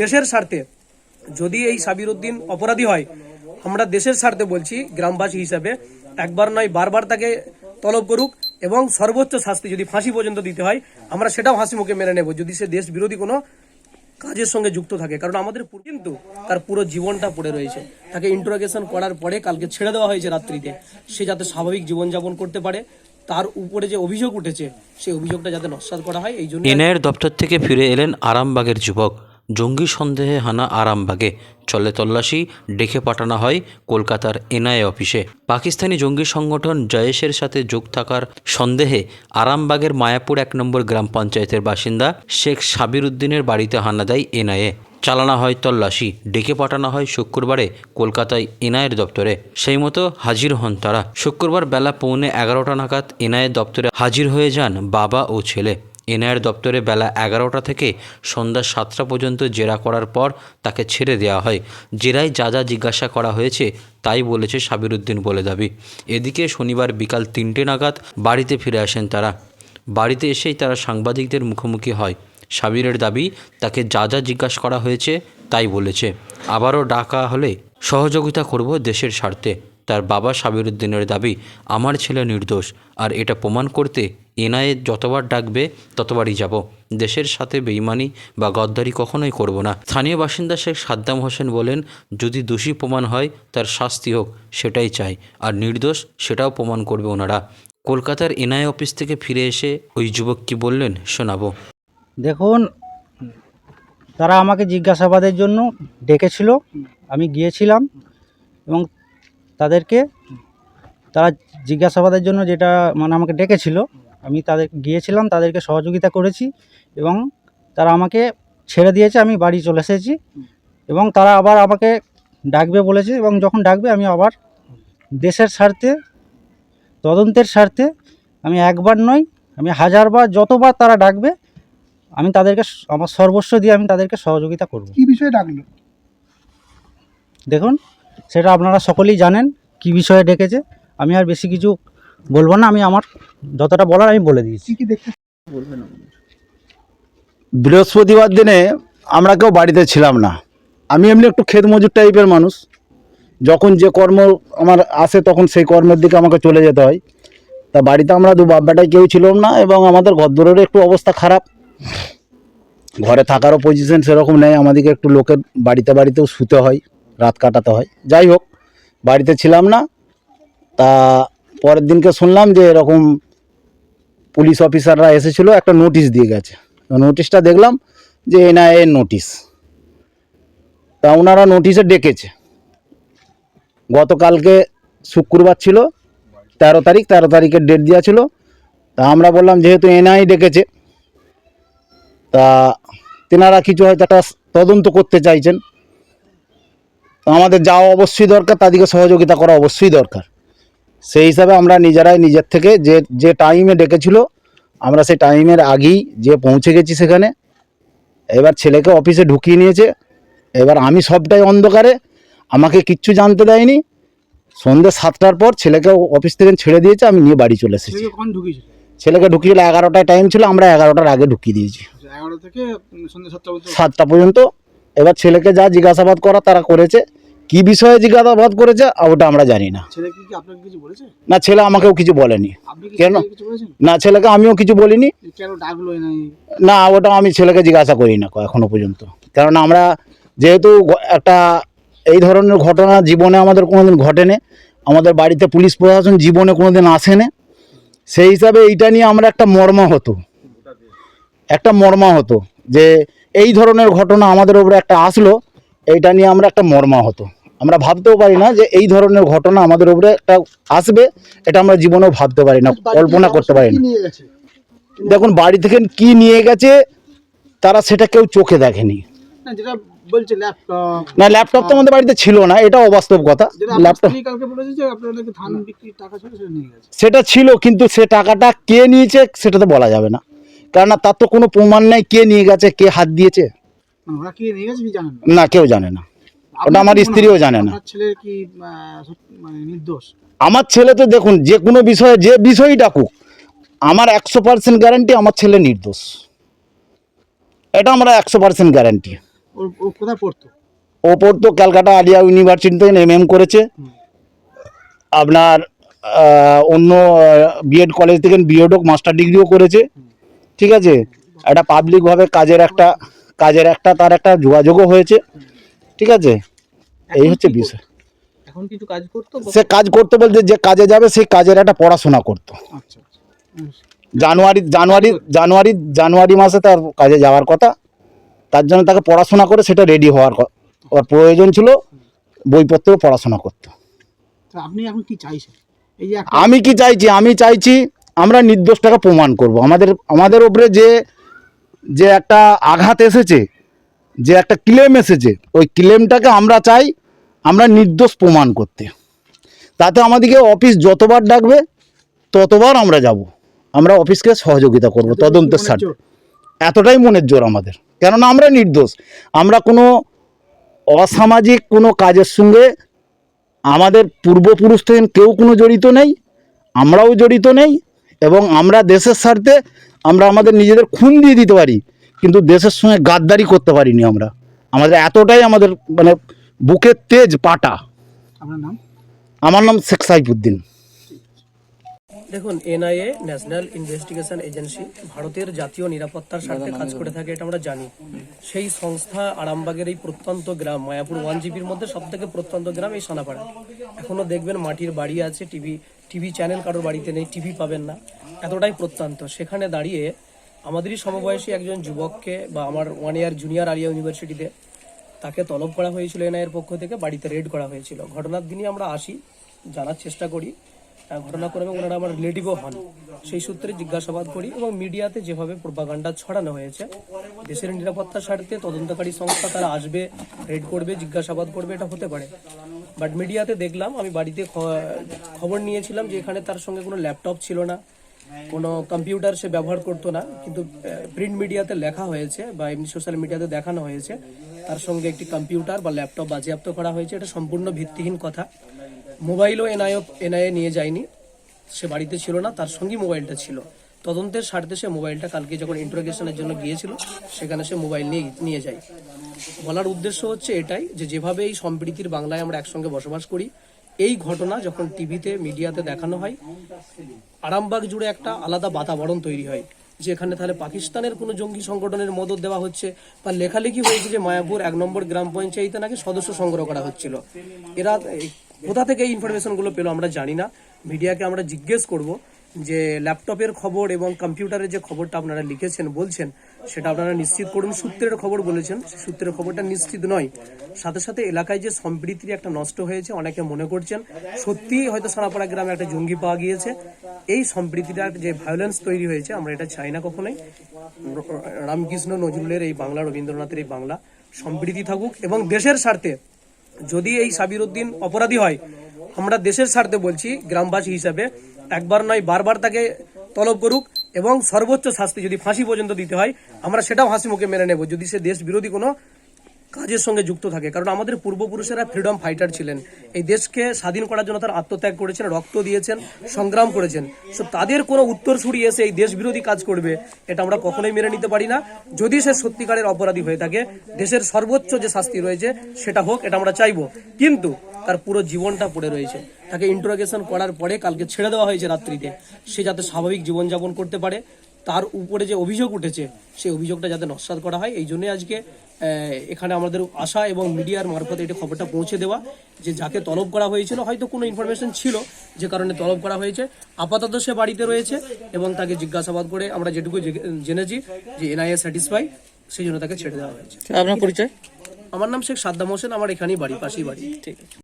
দেশের স্বার্থে যদি এই সাবির উদ্দিন অপরাধী হয়, আমরা দেশের স্বার্থে বলছি, গ্রামবাসী হিসাবে একবার নয়, বারবার তাকে তলব করুক এবং সর্বোচ্চ শাস্তি যদি ফাঁসি পর্যন্ত দিতে হয়, আমরা সেটাও হাসি মুখে মেনে নেব। যদি সে দেশ বিরোধী কোনো কাজের সঙ্গে যুক্ত থাকে, কারণ আমাদের কিন্তু তার পুরো জীবনটা পড়ে রয়েছে। তাকে ইন্টারোগেশন করার পরে কালকে ছেড়ে দেওয়া হয়েছে রাত্রিতে। সে যাতে স্বাভাবিক জীবনযাপন করতে পারে, তার উপরে যে অভিযোগ উঠেছে, সেই অভিযোগটা যাতে নস্বাত করা হয়, এই জন্য এনআইয়ের দপ্তর থেকে ফিরে এলেন আরামবাগের যুবক। জঙ্গি সন্দেহে হানা আরামবাগে চলে তল্লাশি, ডেকে পাঠানো হয় কলকাতার এনআইএ অফিসে। পাকিস্তানি জঙ্গি সংগঠন জয়েশের সাথে যোগ থাকার সন্দেহে আরামবাগের মায়াপুর এক নম্বর গ্রাম পঞ্চায়েতের বাসিন্দা শেখ সাবির উদ্দিনের বাড়িতে হানা দেয় এনআইএ চালানো হয় তল্লাশি, ডেকে পাঠানো হয় শুক্রবারে কলকাতায় এনআইয়ের দপ্তরে। সেই মতো হাজির হন তারা। শুক্রবার বেলা পৌনে এগারোটা নাগাদ এনআইয়ের দপ্তরে হাজির হয়ে যান বাবা ও ছেলে। এনআইয়ের দপ্তরে বেলা এগারোটা থেকে সন্ধ্যা সাতটা পর্যন্ত জেরা করার পর তাকে ছেড়ে দেওয়া হয়। জেরায় যা যা জিজ্ঞাসা করা হয়েছে তাই বলেছে সাবিরুদ্দিন বলে দাবি। এদিকে শনিবার বিকাল তিনটে নাগাদ বাড়িতে ফিরে আসেন তারা। বাড়িতে এসেই তারা সাংবাদিকদের মুখোমুখি হয়। সাবিরের দাবি, তাকে যা যা জিজ্ঞাসা করা হয়েছে তাই বলেছে। আবারও ডাকা হলে সহযোগিতা করব দেশের স্বার্থে। তার বাবা সাবিরুদ্দিনের দাবি, আমার ছেলে নির্দোষ, আর এটা প্রমাণ করতে এনআইএ যতবার ডাকবে, ততবারই যাব। দেশের সাথে বেইমানি বা গদ্দারি কখনোই করব না। স্থানীয় বাসিন্দা শেখ সাদ্দাম হোসেন বলেন, যদি দোষী প্রমাণ হয়, তার শাস্তি হোক, সেটাই চাই। আর নির্দোষ, সেটাও প্রমাণ করবে ওনারা। কলকাতার এনআইএ অফিস থেকে ফিরে এসে ওই যুবক কি বললেন, শোনাবো। দেখুন, তারা আমাকে জিজ্ঞাসাবাদের জন্য ডেকেছিল। আমি গিয়েছিলাম এবং তাদেরকে, তারা জিজ্ঞাসাবাদের জন্য যেটা মানে আমাকে ডেকেছিল আমি তাদের গিয়েছিলাম তাদেরকে সহযোগিতা করেছি এবং তারা আমাকে ছেড়ে দিয়েছে আমি বাড়ি চলে এসেছি এবং তারা আবার আমাকে ডাকবে বলেছে এবং যখন ডাকবে আমি আবার দেশের স্বার্থে তদন্তের স্বার্থে আমি একবার নয় আমি হাজারবার যতবার তারা ডাকবে আমি তাদেরকে আমার সর্বস্ব দিয়ে আমি তাদেরকে সহযোগিতা করব। কি বিষয়ে ডাকলো? দেখুন সেটা আপনারা সকলেই জানেন কি বিষয়ে ডেকেছে আমি আর বেশি কিছু বলব না আমি আমার যতটা বলার আমি বলে দিয়েছি। কি কি দেখতে বলবেন? বৃহস্পতিবার দিনে আমরা কেউ বাড়িতে ছিলাম না। আমি এমনি একটু ক্ষেত মজুর টাইপের মানুষ। যখন যে কর্ম আমার আসে তখন সেই কর্মের দিকে আমাকে চলে যেতে হয়। তা বাড়িতে আমরা দু বাপ বেটায় কেউ ছিলাম না এবং আমাদের ঘরদোরের একটু অবস্থা খারাপ। ঘরে থাকারও পজিশন সেরকম নেই। আমাদেরকে একটু লোকের বাড়িতে বাড়িতেও শুতে হয় রাত কাটাতে হয়। যাই হোক বাড়িতে ছিলাম না। তা পরের দিনকে শুনলাম যে এরকম পুলিশ অফিসাররা এসেছিল, একটা নোটিশ দিয়ে গেছে। নোটিশটা দেখলাম যে এনআইএ নোটিশ তা ওনারা নোটিশে ডেকেছে। গতকালকে শুক্রবার ছিল, তেরো তারিখ, তেরো তারিখের ডেট দেওয়া ছিল। তা আমরা বললাম যেহেতু এনআই ডেকেছে, তা তেনারা কিছু হয়তো একটা তদন্ত করতে চাইছেন। আমাদের যাওয়া অবশ্যই দরকার, তাদেরকে সহযোগিতা করা অবশ্যই দরকার। সেই হিসাবে আমরা নিজেরাই নিজের থেকে যে যে টাইমে ডেকেছিল আমরা সেই টাইমের আগেই যে পৌঁছে গেছি সেখানে এবার ছেলেকে অফিসে ঢুকিয়ে নিয়েছে। এবার আমি সবটাই অন্ধকারে আমাকে কিচ্ছু জানতে দেয়নি। সন্ধ্যে সাতটার পর ছেলেকে অফিস থেকে ছেড়ে দিয়েছে আমি নিয়ে বাড়ি চলে এসেছি। ছেলেকে ঢুকিয়েছিল? এগারোটায় টাইম ছিল আমরা এগারোটার আগে ঢুকিয়ে দিয়েছি। পর্যন্ত? সাতটা পর্যন্ত। এবার ছেলেকে যা জিজ্ঞাসাবাদ করা তারা করেছে। কি বিষয়ে জিজ্ঞাসাবাদ করেছে ওটা আমরা জানি না। না ছেলে আমাকেও কিছু বলেনি। কেন? না ছেলেকে আমিও কিছু বলিনি। না ওটা আমি ছেলেকে জিজ্ঞাসা করি না এখনও পর্যন্ত। কারণ আমরা যেহেতু একটা এই ধরনের ঘটনা জীবনে আমাদের কোনোদিন ঘটেনি আমাদের বাড়িতে পুলিশ প্রশাসন জীবনে কোনোদিন আসেনি সেই হিসাবে এইটা নিয়ে আমরা একটা মর্মা হতো একটা মর্মা হতো যে এই ধরনের ঘটনা আমাদের উপরে একটা আসলো এইটা নিয়ে আমরা একটা মর্মা হতো আমরা ভাবতেও পারি না যে এই ধরনের ঘটনা আমাদের উপরে একটা আসবে এটা আমরা জীবনেও ভাবতে পারি না কল্পনা করতে পারি না। দেখুন বাড়ি থেকে কি নিয়ে গেছে তারা সেটা কেউ চোখে দেখেনি। না বলছে ল্যাপটপ। না ল্যাপটপ তো আমাদের বাড়িতে ছিল না এটা অবাস্তব কথা। ল্যাপটপ সেটা ছিল কিন্তু সে টাকাটা কে নিয়েছে সেটা তো বলা যাবে না। কেননা তার তো কোনো প্রমাণ নেই কে নিয়ে গেছে কে হাত দিয়েছে। না, ওরা কি নিয়ে গেছে কি জানেন না? না কেউ জানে না। ওটা আমার স্ত্রীও জানে না। কি মানে নির্দোষ? আমার ছেলে তো দেখুন যে কোনো বিষয়ে যে বিষয়ই ডাকুক আমার একশো পার্সেন্ট গ্যারান্টি আমার ছেলে নির্দোষ। এটা আমরা একশো পার্সেন্ট গ্যারান্টি ও কোথায় পড়তো? ক্যালকাটা আলিয়া ইউনিভার্সিটি থেকে এম এম করেছে। আপনার অন্য বিএড কলেজ থেকে বিএডও মাস্টার ডিগ্রিও করেছে। ঠিক আছে? একটা পাবলিকভাবে কাজের একটা কাজের একটা তার একটা যোগাযোগও হয়েছে। ঠিক আছে? এই হচ্ছে বিষয়। এখন কিছু কাজ করতো সে কাজ করতে বলতে যে কাজে যাবে সেই কাজের একটা পড়াশোনা করতো। আচ্ছা আচ্ছা। জানুয়ারি জানুয়ারি জানুয়ারি জানুয়ারি মাসে তার কাজে যাওয়ার কথা। তার জন্য তাকে পড়াশোনা করে সেটা রেডি হওয়ার ওর প্রয়োজন ছিল। বইপত্র পড়াশোনা করতো। আপনি এখন কি চাইছেন? আমি কি চাইছি? আমি চাইছি আমরা নির্দোষটাকে প্রমাণ করব। আমাদের আমাদের উপরে যে যে একটা আঘাত এসেছে যে একটা ক্লেম এসেছে ওই ক্লেমটাকে আমরা চাই আমরা নির্দোষ প্রমাণ করতে। তাতে আমাদেরকে অফিস যতবার ডাকবে ততবার আমরা যাব। আমরা অফিসকে সহযোগিতা করব তদন্তের স্বার্থে। এতটাই মনের জোর আমাদের। কেননা আমরা নির্দোষ। আমরা কোনো অসামাজিক কোনো কাজের সঙ্গে আমাদের পূর্বপুরুষ থেকে কেউ কোনো জড়িত নেই আমরাও জড়িত নেই এবং আমরা দেশের স্বার্থে আমরা আমাদের নিজেদের খুন দিয়ে দিতে পারি। কিন্তু দেশের সঙ্গে গাদ্দারি করতে পারিনি আমরা। আমাদের এতটাই আমাদের মানে বুকের তেজ পাটা। আপনার নাম? আমার নাম শেখ সাইফুদ্দিন। দেখুন এনআইএ ন্যাশনাল ইনভেস্টিগেশন এজেন্সি ভারতের জাতীয় নিরাপত্তার স্বার্থে কাজ করে থাকে এটা আমরা জানি। সেই সংস্থা আরামবাগের এই প্রত্যন্ত গ্রাম মায়াপুর ওয়ান জিবির মধ্যে সব থেকে প্রত্যন্ত গ্রাম এই সানাপাড়া। এখনও দেখবেন মাটির বাড়ি আছে টিভি টিভি চ্যানেল কারোর বাড়িতে নেই টিভি পাবেন না। এতটাই প্রত্যন্ত। সেখানে দাঁড়িয়ে আমাদেরই সমবয়সী একজন যুবককে বা আমার ওয়ান ইয়ার জুনিয়র আলিয়া ইউনিভার্সিটিতে তাকে তলব করা হয়েছিল এনআইয়ের পক্ষ থেকে, বাড়িতে রেড করা হয়েছিল। ঘটনার দিনই আমরা আসি, জানার চেষ্টা করি। ঘটনাক্রমে ওনারা আমার রিলেটিভও হন। সেই সূত্রে জিজ্ঞাসাবাদ করি এবং মিডিয়াতে যেভাবে প্রোপাগান্ডা ছড়ানো হয়েছে, দেশের নিরাপত্তা স্বার্থে তদন্তকারী সংস্থা তারা আসবে রেড করবে, জিজ্ঞাসাবাদ করবে, এটা হতে পারে। বাট মিডিয়াতে দেখলাম, আমি বাড়িতে খবর নিয়েছিলাম যে এখানে তার সঙ্গে কোনো ল্যাপটপ ছিল না। কোনো কম্পিউটার সে ব্যবহার করতো না, কিন্তু প্রিন্ট মিডিয়াতে লেখা হয়েছে বা এমনি সোশ্যাল মিডিয়াতে দেখানো হয়েছে। তার সঙ্গে একটি কম্পিউটার বা ল্যাপটপ বাজেয়াপ্ত করা হয়েছে। এটা সম্পূর্ণ ভিত্তিহীন কথা। মোবাইলও এনআইও, এনআইএ নিয়ে যায়নি। সে বাড়িতে ছিল না, তার সঙ্গেই মোবাইলটা ছিল। তদন্তের স্বার্থে সে মোবাইলটা কালকে যখন ইন্টারোগেশনের জন্য গিয়েছিল, সেখানে সে মোবাইল নিয়ে নিয়ে যায়। বলার উদ্দেশ্য হচ্ছে এটাই যে, যেভাবে এই সম্প্রীতির বাংলায় আমরা একসঙ্গে বসবাস করি এই ঘটনা যখন টিভিতে, মিডিয়াতে দেখানো হয়, আরামবাগ জুড়ে একটা আলাদা বাতাবরণ তৈরি হয় যে এখানে তাহলে পাকিস্তানের কোনো জঙ্গি সংগঠনের মদত দেওয়া হচ্ছে বা লেখালেখি হয়েছে যে মায়াপুর এক নম্বর গ্রাম পঞ্চায়েতে নাকি সদস্য সংগ্রহ করা হচ্ছিল। এরা কোথা থেকে এই ইনফরমেশনগুলো পেল আমরা জানি না। মিডিয়াকে আমরা জিজ্ঞেস করব যে ল্যাপটপের খবর এবং কম্পিউটারের যে খবরটা আপনারা লিখেছেন, বলছেন সেটা আপনারা নিশ্চিত করুন। সূত্রের খবর বলেছেন সূত্রের খবরটা নিশ্চিত নয়। সাথে সাথে এলাকায় যে সম্প্রীতি একটা নষ্ট হয়েছে, অনেকে মনে করছেন সত্যি হয়তো সানাপাড়া গ্রামে একটা জঙ্গি পাওয়া গিয়েছে। এই সম্প্রীতিটা যে ভায়োলেন্স তৈরি হয়েছে, আমরা এটা চাই না কখনোই। রামকৃষ্ণ নজরুলের এই বাংলা, রবীন্দ্রনাথের এই বাংলা সম্প্রীতি থাকুক এবং দেশের স্বার্থে যদি এই সাবির উদ্দিন অপরাধী হয়, আমরা দেশের স্বার্থে বলছি, গ্রামবাসী হিসাবে একবার নয়, বারবার তাকে তলব করুক। এবং সর্বোচ্চ শাস্তি যদি ফাঁসি পর্যন্ত দিতে হয়, আমরা সেটাও হাসি মুখে মেনে নেব। যদি সে দেশ বিরোধী কোনো কাজের সঙ্গে যুক্ত থাকে। কারণ আমাদের পূর্বপুরুষেরা ফ্রিডম ফাইটার ছিলেন। এই দেশকে স্বাধীন করার জন্য তারা আত্মত্যাগ করেছেন, রক্ত দিয়েছেন, সংগ্রাম করেছেন। সো তাদের কোনো উত্তরসূরি এসে এই দেশ বিরোধী কাজ করবে, এটা আমরা কখনোই মেনে নিতে পারি না। যদি সে সত্যিকারের অপরাধী হয়ে থাকে, দেশের সর্বোচ্চ যে শাস্তি রয়েছে, সেটা হোক, এটা আমরা চাইব। কিন্তু তার পুরো জীবনটা পড়ে রয়েছে। তাকে ইন্টারোগেশন করার পরে কালকে ছেড়ে দেওয়া হয়েছে রাত্রিতে। সে যাতে স্বাভাবিক জীবনযাপন করতে পারে। তার উপরে যে অভিযোগ উঠেছে সেই অভিযোগটা যাতে নস্বাত করা হয়। এই জন্যই আজকে এখানে আমাদের আশা এবং মিডিয়ার মারফতে এটা খবরটা পৌঁছে দেওয়া যে যাকে তলব করা হয়েছিল হয়তো কোনো ইনফরমেশন ছিল যে কারণে তলব করা হয়েছে। আপাতত সে বাড়িতে রয়েছে এবং তাকে জিজ্ঞাসাবাদ করে আমরা যেটুকু জেনেছি যে এনআইএ স্যাটিসফাই সেই জন্য তাকে ছেড়ে দেওয়া হয়েছে। আপনার পরিচয়? আমার নাম শেখ সাদ্দাম হোসেন আমার এখানেই বাড়ি পাশেই বাড়ি। ঠিক আছে।